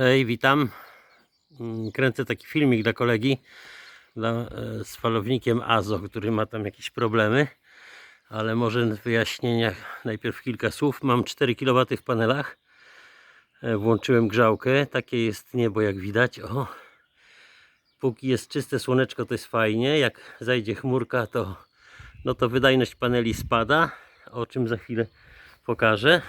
Hej, witam. Mm, Kręcę taki filmik dla kolegi dla, e, z falownikiem Azo, który ma tam jakieś problemy. Ale może w wyjaśnieniach najpierw kilka słów. Mam 4 kW w panelach. E, Włączyłem grzałkę. Takie jest niebo, jak widać. O. Póki jest czyste słoneczko, to jest fajnie. Jak zajdzie chmurka, to, no to wydajność paneli spada. O czym za chwilę pokażę.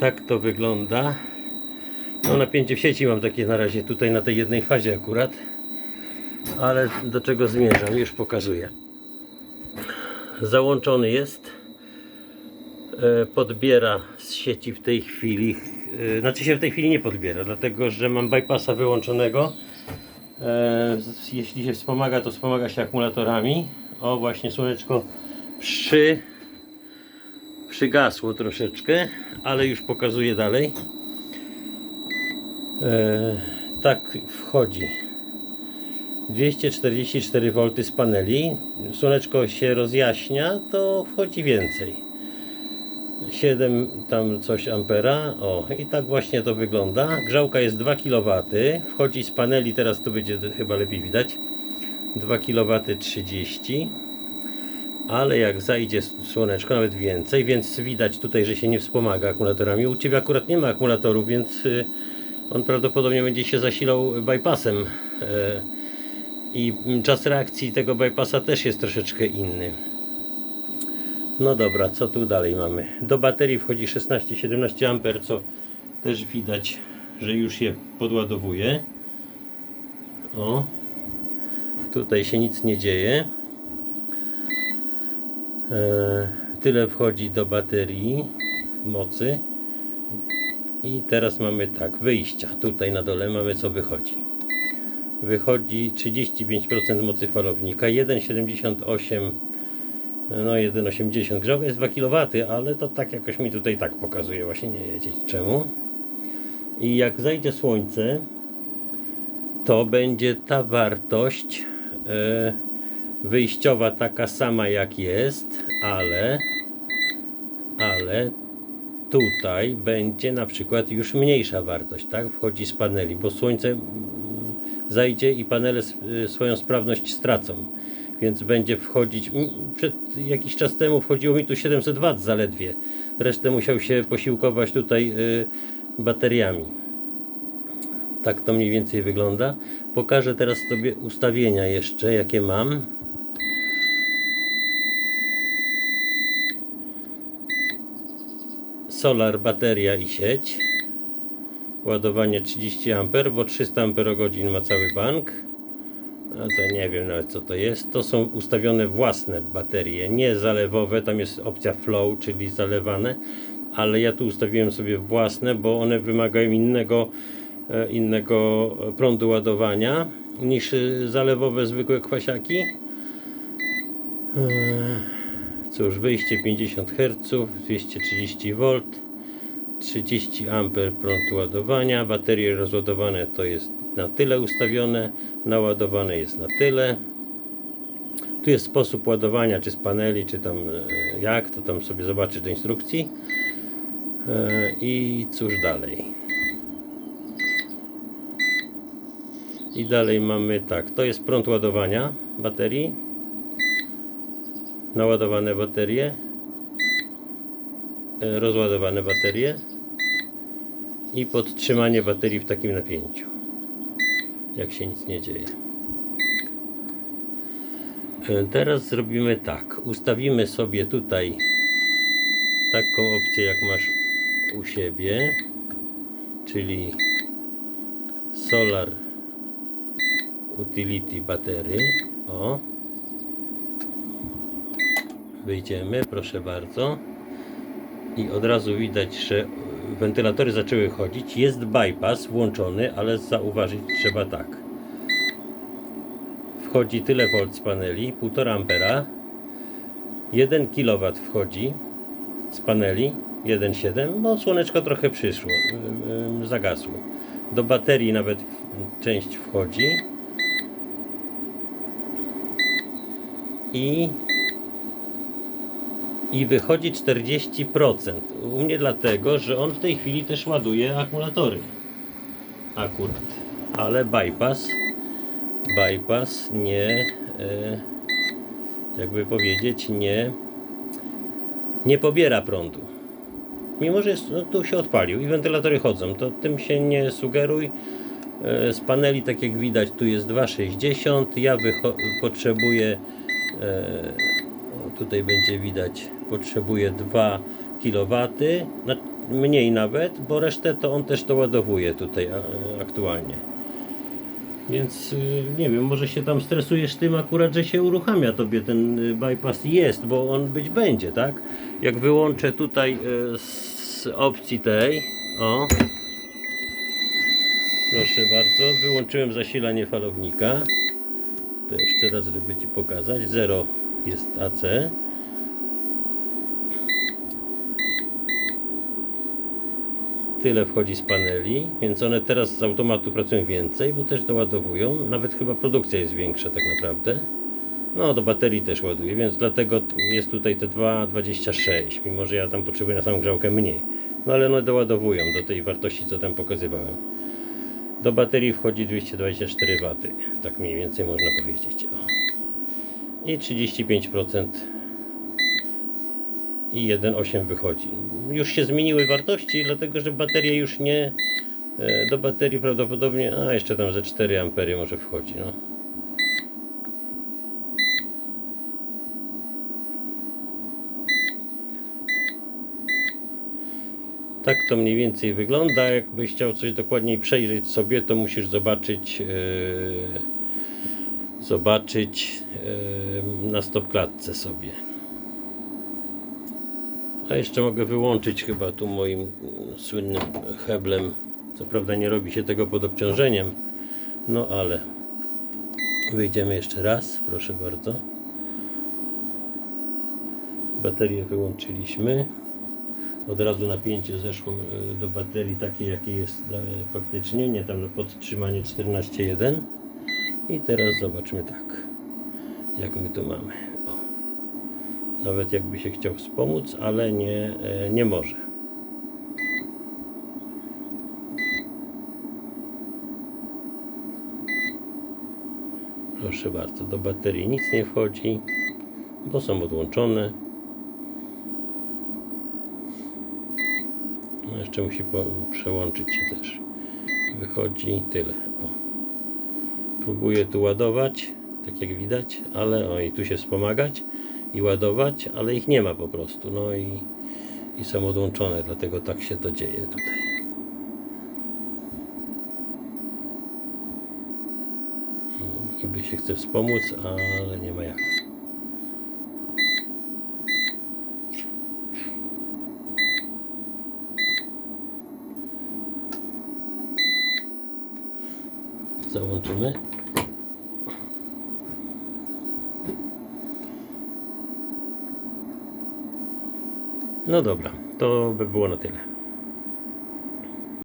Tak to wygląda. No napięcie w sieci mam takie na razie tutaj na tej jednej fazie akurat. Ale do czego zmierzam już pokazuję. Załączony jest. E, Podbiera z sieci w tej chwili. e, Znaczy się w tej chwili nie podbiera, dlatego że mam bypassa wyłączonego. E, Jeśli się wspomaga, to wspomaga się akumulatorami. O właśnie słoneczko przy przygasło troszeczkę, ale już pokazuję dalej. E, tak wchodzi 244 V z paneli. Słoneczko się rozjaśnia, to wchodzi więcej. 7 tam coś ampera. O, i tak właśnie to wygląda. Grzałka jest 2 kW. Wchodzi z paneli, teraz to będzie chyba lepiej widać. 2 kW 30 ale jak zajdzie słoneczko, nawet więcej, więc widać tutaj, że się nie wspomaga akumulatorami. U Ciebie akurat nie ma akumulatorów, więc y, on prawdopodobnie będzie się zasilał bypassem. E, I czas reakcji tego bypassa też jest troszeczkę inny. No dobra, co tu dalej mamy? Do baterii wchodzi 16-17 A, co też widać, że już je podładowuje. O, tutaj się nic nie dzieje. E, Tyle wchodzi do baterii w mocy. I teraz mamy tak, wyjścia. Tutaj na dole mamy co wychodzi. Wychodzi 35% mocy falownika, 1,78 no 1,80 grzał jest 2 kW, ale to tak jakoś mi tutaj tak pokazuje, właśnie nie wiedzieć czemu. I jak zajdzie słońce, to będzie ta wartość e, wyjściowa taka sama jak jest, ale ale tutaj będzie na przykład już mniejsza wartość, tak? Wchodzi z paneli, bo słońce mm, zajdzie i panele y, swoją sprawność stracą. Więc będzie wchodzić. m, Przed jakiś czas temu wchodziło mi tu 700 W zaledwie. Resztę musiał się posiłkować tutaj y, bateriami. Tak to mniej więcej wygląda. Pokażę teraz sobie ustawienia jeszcze, jakie mam. Solar, bateria i sieć. Ładowanie 30 A, bo 300 Ah ma cały bank. No to nie wiem nawet co to jest. To są ustawione własne baterie, nie zalewowe. Tam jest opcja flow, czyli zalewane. Ale ja tu ustawiłem sobie własne, bo one wymagają innego, e, innego prądu ładowania niż e, zalewowe zwykłe kwasiaki. Eee, Cóż, wyjście 50 Hz, 230 V, 30 A prąd ładowania, baterie rozładowane to jest na tyle ustawione, naładowane jest na tyle. Tu jest sposób ładowania, czy z paneli, czy tam e, jak, to tam sobie zobaczysz do instrukcji. E, I cóż dalej. I dalej mamy tak, to jest prąd ładowania baterii naładowane baterie, e, rozładowane baterie i podtrzymanie baterii w takim napięciu, jak się nic nie dzieje. E, Teraz zrobimy tak, ustawimy sobie tutaj taką opcję jak masz u siebie, czyli Solar Utility Battery, o wyjdziemy, proszę bardzo. I od razu widać, że wentylatory zaczęły chodzić. Jest bypass włączony, ale zauważyć trzeba tak. Wchodzi tyle V z paneli, 1,5 ampera. 1 kW wchodzi z paneli, 1,7, bo słoneczko trochę przyszło, ym, ym, zagasło. Do baterii nawet część wchodzi. I i wychodzi 40%. U mnie dlatego, że on w tej chwili też ładuje akumulatory. Akurat. Ale bypass, bypass nie, e, jakby powiedzieć, nie, nie pobiera prądu. Mimo, że jest, no, tu się odpalił i wentylatory chodzą, to tym się nie sugeruj. E, Z paneli, tak jak widać, tu jest 2,60. Ja potrzebuję, e, tutaj będzie widać, potrzebuję 2 kW, mniej nawet, bo resztę to on też doładowuje tutaj aktualnie. Więc y, nie wiem, może się tam stresujesz tym akurat, że się uruchamia tobie ten y, bypass jest, bo on być będzie, tak? Jak wyłączę tutaj y, z opcji tej, o, proszę bardzo, wyłączyłem zasilanie falownika. To jeszcze raz, żeby Ci pokazać. 0 jest AC. Tyle wchodzi z paneli, więc one teraz z automatu pracują więcej, bo też doładowują. Nawet chyba produkcja jest większa tak naprawdę. No, do baterii też ładuje, więc dlatego jest tutaj te 2,26, mimo że ja tam potrzebuję na samą grzałkę mniej. No ale one doładowują do tej wartości, co tam pokazywałem. Do baterii wchodzi 224 W, tak mniej więcej można powiedzieć. O. I 35% i 1,8 wychodzi. Już się zmieniły wartości, dlatego że baterie już nie. e, Do baterii prawdopodobnie, a jeszcze tam ze 4 ampery może wchodzi. No. Tak to mniej więcej wygląda. Jakbyś chciał coś dokładniej przejrzeć sobie, to musisz zobaczyć. e, zobaczyć e, na stopklatce sobie. A jeszcze mogę wyłączyć chyba tu moim słynnym heblem. Co prawda nie robi się tego pod obciążeniem, no ale wyjdziemy jeszcze raz, proszę bardzo. Baterię wyłączyliśmy. Od razu napięcie zeszło e, do baterii takie jakie jest e, faktycznie, nie tam na podtrzymanie 14.1. I teraz zobaczmy tak, jak my tu mamy. Nawet jakby się chciał wspomóc, ale nie, e, nie może. Proszę bardzo, do baterii nic nie wchodzi, bo są odłączone. No jeszcze musi przełączyć się też. Wychodzi tyle. O. Próbuję tu ładować, tak jak widać, ale o i tu się wspomagać i ładować, ale ich nie ma po prostu. No i, i są odłączone, dlatego tak się to dzieje tutaj. No, Niby się chce wspomóc, ale nie ma jak. Załączymy. No dobra, to by było na tyle.